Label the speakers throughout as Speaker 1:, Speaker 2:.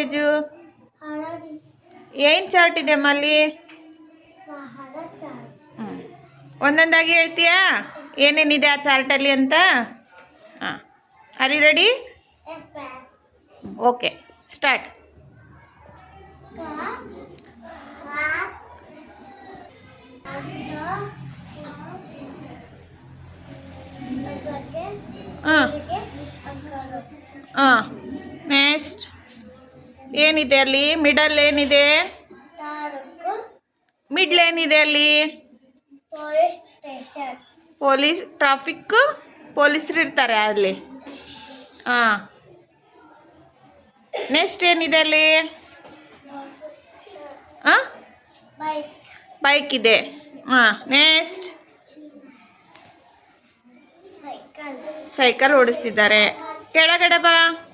Speaker 1: ತೇಜು ಏನು ಚಾರ್ಟ್ ಇದೆ ಮಲ್ಲಿ ಅಲ್ಲಿ. ಒಂದೊಂದಾಗಿ ಹೇಳ್ತೀಯಾ ಏನೇನಿದೆ ಆ ಚಾರ್ಟಲ್ಲಿ ಅಂತ ಹಾಂ are you ready okay start ಹಾಂ ಹಾಂ ನೆಕ್ಸ್ಟ್ ಏನಿದೆ ಅಲ್ಲಿ? ಮಿಡಲ್ ಏನಿದೆ? ಮಿಡ್ಲ್ ಏನಿದೆ ಅಲ್ಲಿ?
Speaker 2: ಪೊಲೀಸ್
Speaker 1: ಟ್ರಾಫಿಕ್ ಪೊಲೀಸರು ಇರ್ತಾರೆ ಅಲ್ಲಿ. ಹಾಂ. ನೆಕ್ಸ್ಟ್ ಏನಿದೆ ಅಲ್ಲಿ? ಹಾಂ?
Speaker 2: ಬೈಕ್
Speaker 1: ಇದೆ. ಹಾಂ. ನೆಕ್ಸ್ಟ್
Speaker 2: ಸೈಕಲ್
Speaker 1: ಓಡಿಸ್ತಿದ್ದಾರೆ. ಕೆಳಗಡೆ ಬಾ.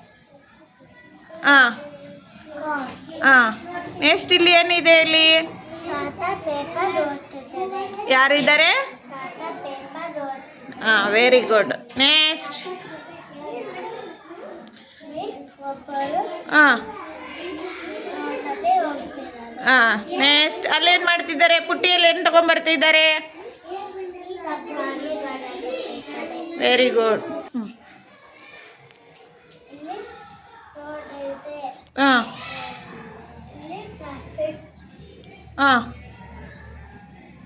Speaker 1: ಹಾಂ. ಹಾಂ ನೆಕ್ಸ್ಟ್ ಇಲ್ಲಿ ಏನಿದೆ ಇಲ್ಲಿ? ಯಾರಿದ್ದಾರೆ? ಹಾಂ ವೆರಿ ಗುಡ್ ನೆಕ್ಸ್ಟ್ ಹಾಂ. ಹಾಂ ನೆಕ್ಸ್ಟ್ ಅಲ್ಲೇನು ಮಾಡ್ತಿದ್ದಾರೆ? ಪುಟ್ಟಿಯಲ್ಲಿ ಏನು ತೊಗೊಂಬರ್ತಿದ್ದಾರೆ ವೆರಿ ಗುಡ್ ಹಾಂ.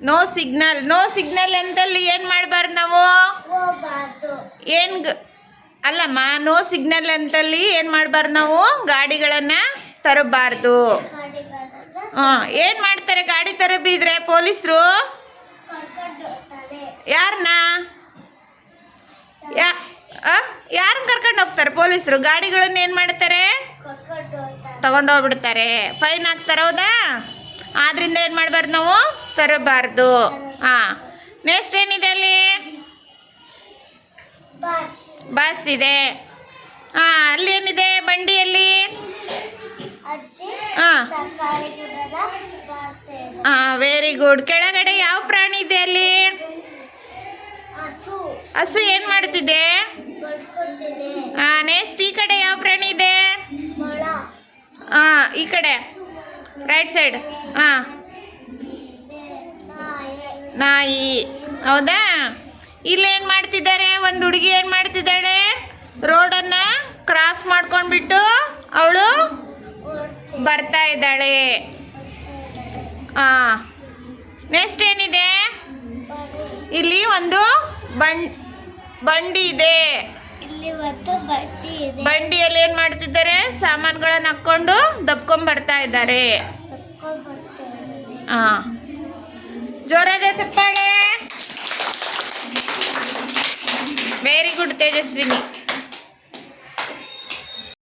Speaker 1: ನೋ ಸಿಗ್ನಲ್ ನೋ ಸಿಗ್ನಲ್ ಅಂತಲ್ಲಿ ಏನು ಮಾಡಬಾರ್ದು ನಾವು? ಏನು ಅಲ್ಲಮ್ಮ ನೋ ಸಿಗ್ನಲ್ ಅಂತಲ್ಲಿ ಏನು ಮಾಡಬಾರ್ದು ನಾವು? ಗಾಡಿಗಳನ್ನು ತರಬಾರ್ದು. ಹಾಂ ಏನು ಮಾಡ್ತಾರೆ ಗಾಡಿ ತರಬಿದ್ರೆ ಪೊಲೀಸರು? ಯಾರನ್ನ ಯಾ ಯಾರನ್ನ ಕರ್ಕೊಂಡು ಹೋಗ್ತಾರೆ ಪೊಲೀಸರು? ಗಾಡಿಗಳನ್ನ ಏನು ಮಾಡ್ತಾರೆ? ತಗೊಂಡೋಗ್ಬಿಡ್ತಾರೆ. ಫೈನ್ ಹಾಕ್ತಾರೆ ಹೌದಾ? ಆದ್ರಿಂದ ಏನು ಮಾಡಬಾರ್ದು ನಾವು? ತರಬಾರ್ದು. ಹಾಂ. ನೆಕ್ಸ್ಟ್ ಏನಿದೆ ಅಲ್ಲಿ?
Speaker 2: ಬಸ್
Speaker 1: ಇದೆ. ಹಾಂ ಅಲ್ಲಿ ಏನಿದೆ ಬಂಡಿಯಲ್ಲಿ? ಹಾಂ. ವೆರಿ ಗುಡ್ ಕೆಳಗಡೆ ಯಾವ ಪ್ರಾಣಿ ಇದೆ ಅಲ್ಲಿ?
Speaker 2: ಹಸು.
Speaker 1: ಏನ್ ಮಾಡ್ತಿದೆ? ಹಾ ನೆಕ್ಸ್ಟ್ ಈ ಕಡೆ ಯಾವ ಪ್ರಾಣಿ ಇದೆ? ಹಾಂ ಈ ಕಡೆ. ರೈಟ್ ಸೈಡ್ ಹಾಂ.
Speaker 2: ನಾಯಿ.
Speaker 1: ಹೌದಾ? ಹೌದಾ ಇಲ್ಲೇನು ಮಾಡ್ತಿದ್ದಾರೆ? ಒಂದು ಹುಡುಗಿ ಏನು ಮಾಡ್ತಿದ್ದಾಳೆ? ರೋಡನ್ನು ಕ್ರಾಸ್ ಮಾಡ್ಕೊಂಡ್ಬಿಟ್ಟು ಅವಳು ಬರ್ತಾ ಇದ್ದಾಳೆ. ಹಾಂ. ನೆಕ್ಸ್ಟ್ ಏನಿದೆ? ಇಲ್ಲಿ ಒಂದು ಬಂಡ್, ಬಂಡಿ ಇದೆ. ಬಂಡಿಯಲ್ಲಿ ಏನ್ ಮಾಡ್ತಿದ್ದಾರೆ? ಸಾಮಾನುಗಳನ್ನ ಹಾಕೊಂಡು ದಬ್ಕೊಂಡ್ ಬರ್ತಾ ಇದ್ದಾರೆ. ಹಾಂ ಜೋರಾದ ಚಪ್ಪಾಳೆ. Very good Tejaswini.